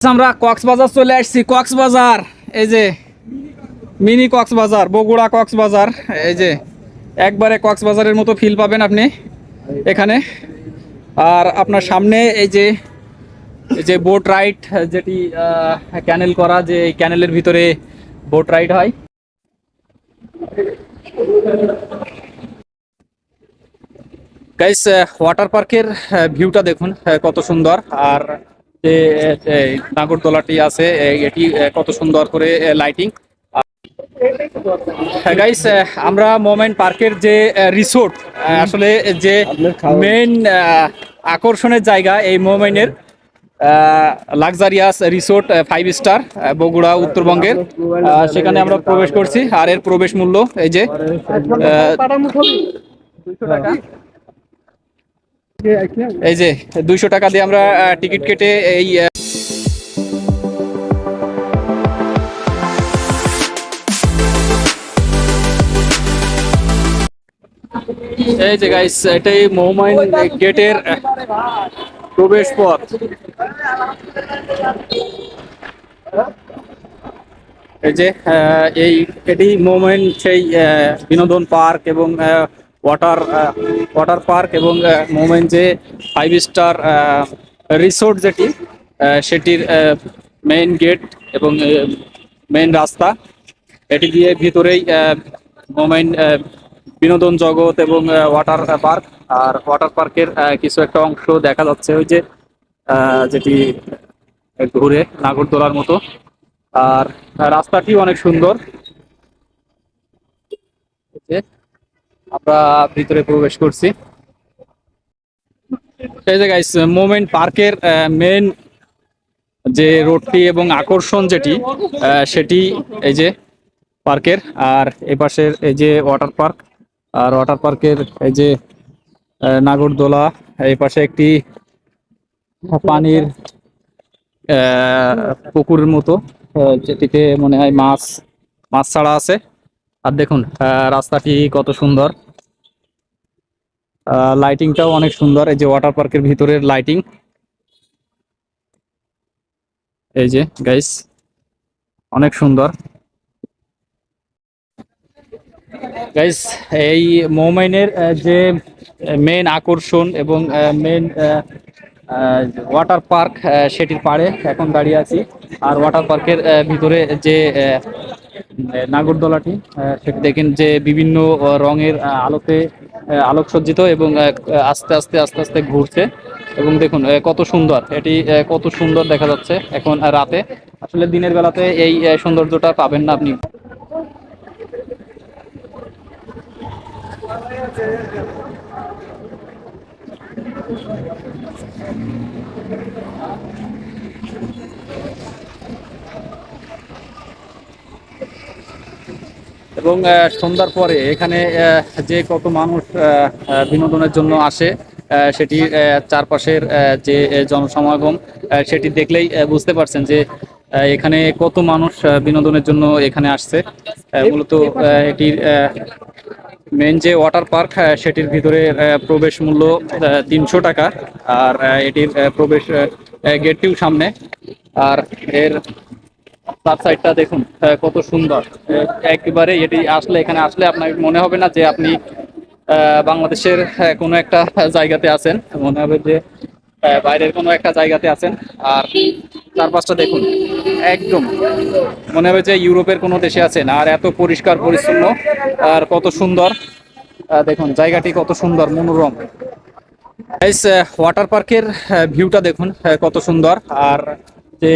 আমরা কক্সবাজার চলে আসছি। কক্সবাজার, এই যে মিনি কক্সবাজার, বগুড়া কক্সবাজার, এই যে একবারে কক্সবাজারের মতো ফিল পাবেন আপনি এখানে। আর আপনার সামনে এই যে যে বোট রাইড যেটি ক্যানেল করা, যে ক্যানেলের ভিতরে বোট রাইড হয়। গাইস ওয়াটার পার্কের ভিউটা দেখুন কত সুন্দর। আর যে নাগরদোলাটি আছে এটি কত সুন্দর করে লাইটিং গাইস আমরা মোমেন্ট পার্কের যে রিসোর্ট আসলে যে মেন আকর্ষণের জায়গা এই মোমেন্টের luxurious resort five star Bogura উত্তরবঙ্গের। সেখানে আমরা প্রবেশ করছি আর এর প্রবেশ মূল্য এই যে আহ, এই যে দুইশো টাকা দিয়ে আমরা টিকিট কেটে এই এই যে গাইস এটাই মোহমাইন গেটের প্রবেশ পথ এই যে এই, এটি মোমেন্ট সেই বিনোদন পার্ক এবং ওয়াটার ওয়াটার পার্ক এবং মোমেন্ট যে ফাইভ স্টার রিসোর্ট যেটি সেটির মেইন গেট এবং মেইন রাস্তা। এটি দিয়ে ভিতরেই মোমেন্ট বিনোদন জগৎ এবং ওয়াটার পার্ক। আর ওয়াটার পার্কের কিছু একটা অংশ দেখা যাচ্ছে ওই যে যেটি ঘুরে নাগরদোলার মতো। আর রাস্তাটি অনেক সুন্দর। আমরা ভিতরে প্রবেশ করছি। এই যে গাইস মোমেন্ট পার্কের মেন যে রোডটি এবং আকর্ষণ যেটি সেটি এই যে পার্কের, আর এপাশের এই যে ওয়াটার পার্ক আর ওয়াটার পার্কের এই যে নাগরদোলা, এই পাশে একটি পানির পুকুরের মতো যেটিতে মনে হয় মাছ মাছ ছাড়া আছে। আর দেখুন রাস্তাটি কত সুন্দর। লাইটিংটাও অনেক সুন্দর। এই যে ওয়াটার পার্কের ভিতরের লাইটিং এই যে গাইস অনেক সুন্দর। গাইস এই মোমেনের যে মেন আকর্ষণ এবং মেন ওয়াটার পার্ক সেটির পাড়ে এখন দাঁড়িয়ে আছি। আর ওয়াটার পার্কের ভিতরে যে নাগরদোলাটি সেটি দেখেন যে বিভিন্ন রঙের আলোতে আলোকসজ্জিত এবং আস্তে আস্তে আস্তে আস্তে ঘুরছে। এবং দেখুন কত সুন্দর। এটি কত সুন্দর দেখা যাচ্ছে এখন রাতে। আসলে দিনের বেলাতে এই সৌন্দর্যটা পাবেন না আপনি। এবং সন্ধ্যার পরে এখানে যে কত মানুষ বিনোদনের জন্য আসে সেটি চারপাশের যে জনসমাগম সেটি দেখলেই বুঝতে পারছেন যে এখানে কত মানুষ বিনোদনের জন্য এখানে আসছে। মূলত এটির মেন যে ওয়াটার পার্ক সেটির ভিতরে প্রবেশ মূল্য তিনশো টাকা। আর এটির প্রবেশ গেটটিও সামনে। আর এর তার সাইডটা দেখুন কত সুন্দর। একেবারে এটি আসলে, এখানে আসলে আপনার মনে হবে না যে আপনি বাংলাদেশের কোনো একটা জায়গাতে আছেন। মনে হবে যে বাইরের কোনো একটা জায়গাতে আছেন। আর চারপাশটা দেখুন, একদম। মনে হবে যে ইউরোপের কোনো দেশে আছেন। আর এত পরিষ্কার, পরিচ্ছন্ন, আর কত সুন্দর। দেখুন, জায়গাটি কত সুন্দর, মনোরম। ওয়াটার পার্কের ভিউটা দেখুন কত সুন্দর। আর যে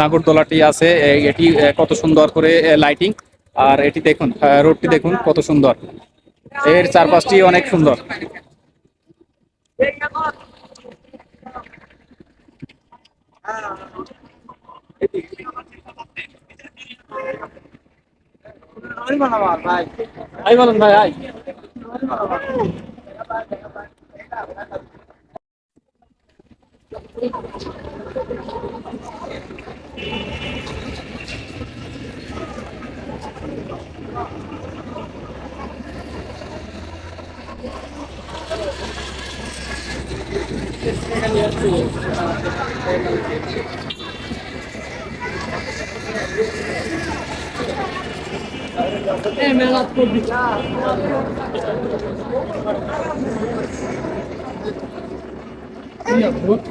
নাগরদোলাটি আছে এটি কত সুন্দর করে লাইটিং আর এটি দেখুন রোডটি দেখুন, কত সুন্দর। এর চারপাশটি অনেক সুন্দর। আই বলুন ভাই। মেলা করবি Yeah, what?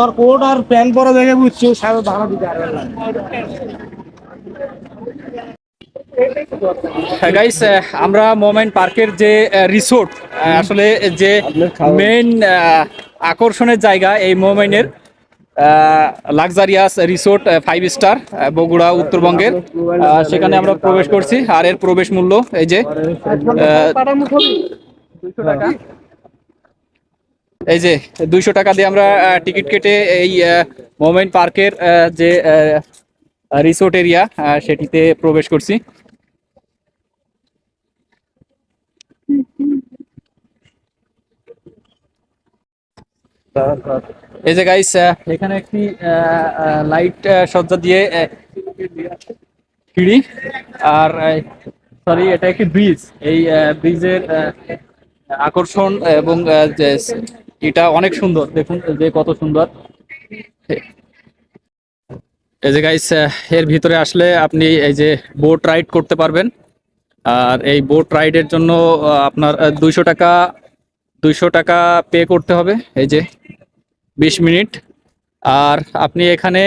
ওর কোট আর প্যান্ট পরা দেখে বুঝছি সারা ভাড়া দিতে পারবে না। গাইস আমরা মোমেন্ট পার্কের যে রিসোর্ট আসলে যে মেইন আকর্ষণের জায়গা এই মোমেন্টের luxurious resort five star Bogura উত্তরবঙ্গের সেখানে আমরা প্রবেশ করছি। আর এর প্রবেশ মূল্য এই যে এই যে দুইশো টাকা দিয়ে আমরা টিকিট কেটে এই মোমেন্ট পার্কের যে রিসোর্ট এরিয়া সেটিতে প্রবেশ করছি। এই যে গাইস এখানে একটি লাইট সজ্জা দিয়ে সিঁড়ি, আর সরি এটা একটি ব্রিজ এই ব্রিজের আকর্ষণ এবং এটা অনেক সুন্দর। দেখুন যে কত সুন্দর। এই যে গাইস এর ভিতরে আসলে আপনি এই যে বোট রাইড করতে পারবেন। আর এই বোট রাইডের জন্য আপনার দুইশো টাকা দুইশো টাকা পে করতে হবে। এই যে বিশ মিনিট। আর আপনি এখানে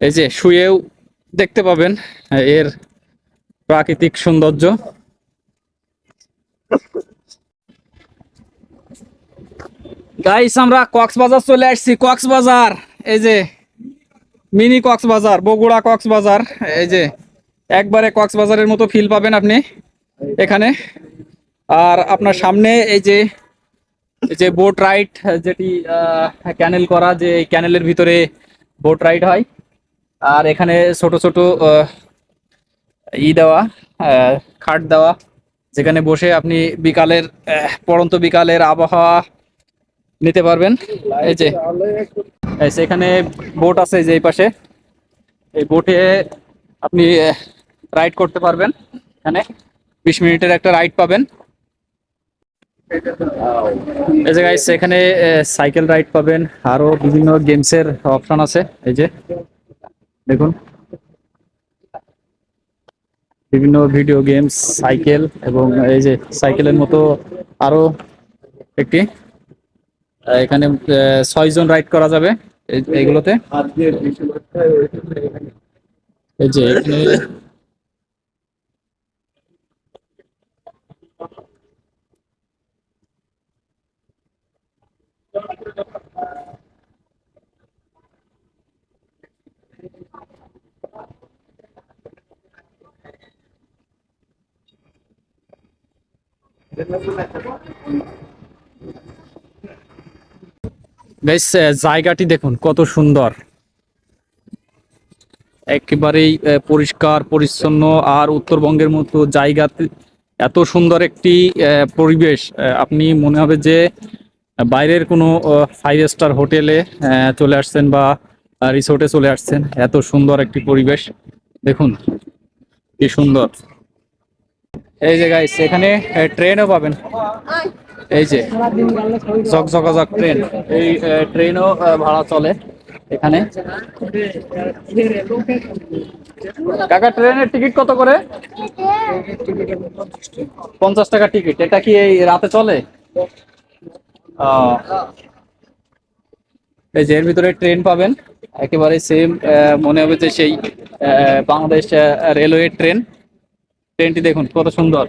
এই যে শুয়েও দেখতে পাবেন, এর প্রাকৃতিক সৌন্দর্য। গাইস আমরা কক্সবাজার চলে আসছি। কক্সবাজার, এই যে মিনি কক্সবাজার, বগুড়া কক্সবাজার, এই যে একবারে কক্সবাজারের মতো ফিল পাবেন আপনি এখানে। আর আপনার সামনে এই যে যে বোট রাইড যেটি ক্যানেল করা, যে ক্যানেলের ভিতরে বোট রাইড হয়। আর এখানে ছোট ছোট ই দেওয়া খাট দেওয়া, যেখানে বসে আপনি বিকালের পড়ন্ত বিকালের আবহাওয়া নিতে পারবেন। এই যে এখানে বোট আছে যে এই পাশে। এই বোটে আপনি রাইড করতে পারবেন। এখানে বিশ মিনিটের একটা রাইড পাবেন। এই যে গাইস এখানে সাইকেল রাইড পাবেন। আরও বিভিন্ন গেমসের অপশন আছে। এই যে, দেখুন। বিভিন্ন ভিডিও গেমস, সাইকেল এবং এই যে সাইকেলের মতো আরও একটি এখানে ছয় জন রাইড করা যাবে এই- এইগুলোতে এখানে বেশ জায়গাটি দেখুন, কত সুন্দর। একেবারেই পরিষ্কার, পরিচ্ছন্ন, আর উত্তরবঙ্গের মতো জায়গাতে এত সুন্দর একটি পরিবেশ। আপনি মনে হবে যে বাইরের কোনো ফাইভ স্টার হোটেলে চলে আসছেন বা রিসোর্টে চলে আসছেন, এত সুন্দর একটি পরিবেশ। দেখুন, কি সুন্দর। এই যে গাইস এখানে ট্রেনও পাবেন। এই যে ঝকঝকাঝক ট্রেন। এই ট্রেনও ভাড়া চলে এখানে। কাকা, ট্রেনের টিকিট কত করে? পঞ্চাশ টাকা টিকিট। এটা কি এই রাতে চলে। এই যে, এর ভিতরে ট্রেন পাবেন। একেবারে সেম মনে হবে যে সেই বাংলাদেশ রেলওয়ে ট্রেন। ট্রেনটি দেখুন, কত সুন্দর।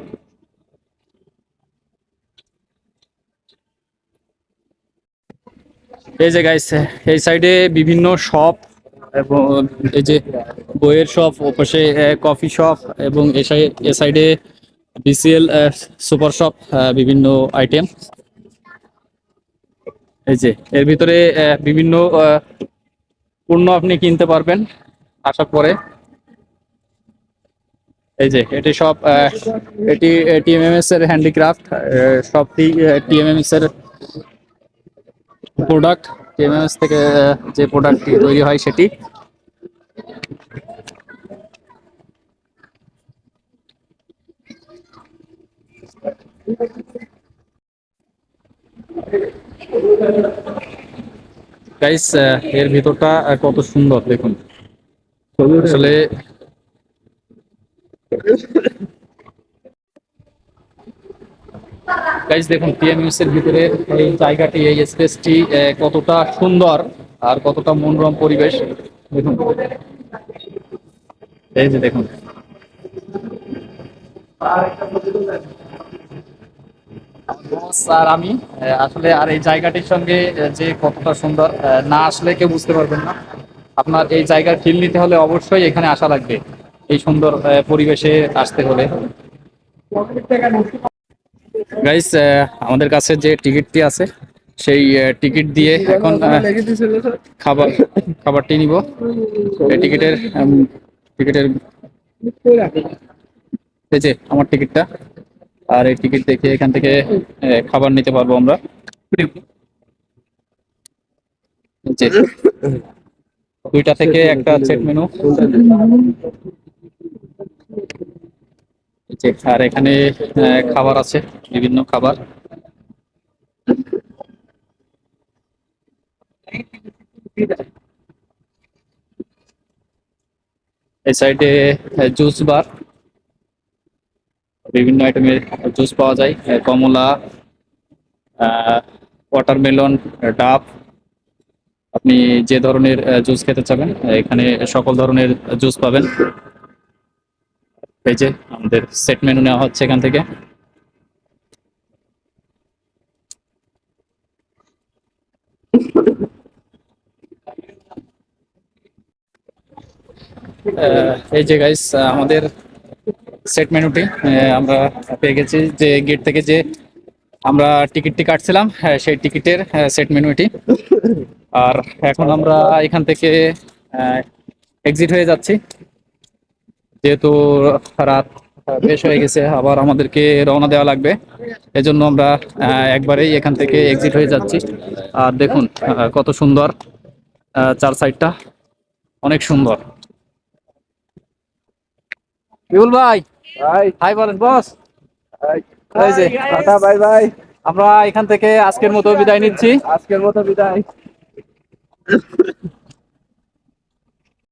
এই যে গাইস এই সাইডে বিভিন্ন শপ এবং এই যে বইয়ের শপ ওপাশে কফি শপ এবং এ সাইড বিসিএল সুপার শপ বিভিন্ন আইটেম এই যে, এর ভিতরে বিভিন্ন পণ্য আপনি কিনতে পারবেন আসার পরে এই যে, এটি সব এটি টিএমএমএস এর হ্যান্ডিক্রাফট সবটি টিএমএমএস এর প্রোডাক্ট টিএমএমএস থেকে যে প্রোডাক্টটি তৈরি হয় সেটি। গাইস এর ভিতরটা কত সুন্দর, দেখুন। আসলে গাইস দেখুন এর ভিতরে এই জায়গাটি, এই স্পেসটি কতটা সুন্দর আর কতটা মনোরম পরিবেশ। দেখুন। এই যে দেখুন। বস আর আমি আসলে আর এই জায়গাটির সঙ্গে যে কতটা সুন্দর না আসলে কেউ বুঝতে পারবেন না। আপনার এই জায়গার ফিল নিতে হলে অবশ্যই এখানে আসা লাগবে, এই সুন্দর পরিবেশে আসতে হলে। গাইস আমাদের কাছে যে টিকিটটি আছে, সেই টিকিট দিয়ে এখন খাবার, খাবারটি নিব। এই টিকিটের টিকিটের, এই যে আমার টিকিটটা, আর এই টিকিট দেখে এখান থেকে খাবার নিতে পারব আমরা। দুইটা থেকে একটা সেট মেনু যে, আর এখানে খাবার আছে বিভিন্ন খাবার। এই সাইডে জুস বার। বিভিন্ন আইটেমের জুস পাওয়া যায় কমলা ওয়াটারমেলন ডাব। আপনি যে ধরনের জুস খেতে চাবেন এখানে সকল ধরনের জুস পাবেন। এই যে আমাদের সেট মেনু নেওয়া হচ্ছে এখান থেকে। এই যে গাইস আমাদের সেট মেনুটি আমরা পেয়ে গেছি যে গেট থেকে যে আমরা টিকিটটি কাটছিলাম হ্যাঁ, সেই টিকিটের সেট মেনু এটি আর এখন আমরা এখান থেকে এক্সিট হয়ে যাচ্ছি। যেহেতু রাত বেশ হয়ে গেছে আবার আমাদেরকে রওনা দেওয়া লাগবে। এজন্য আমরা একবারেই এখান থেকে এক্সিট হয়ে যাচ্ছি। আর দেখুন কত সুন্দর চার সাইডটা অনেক সুন্দর। বিপুল ভাই! ভাই। হাই বলেন বস টাটা বাই বাই আমরা এখান থেকে আজকের মতো বিদায় নিচ্ছি। আজকের মতো বিদায়।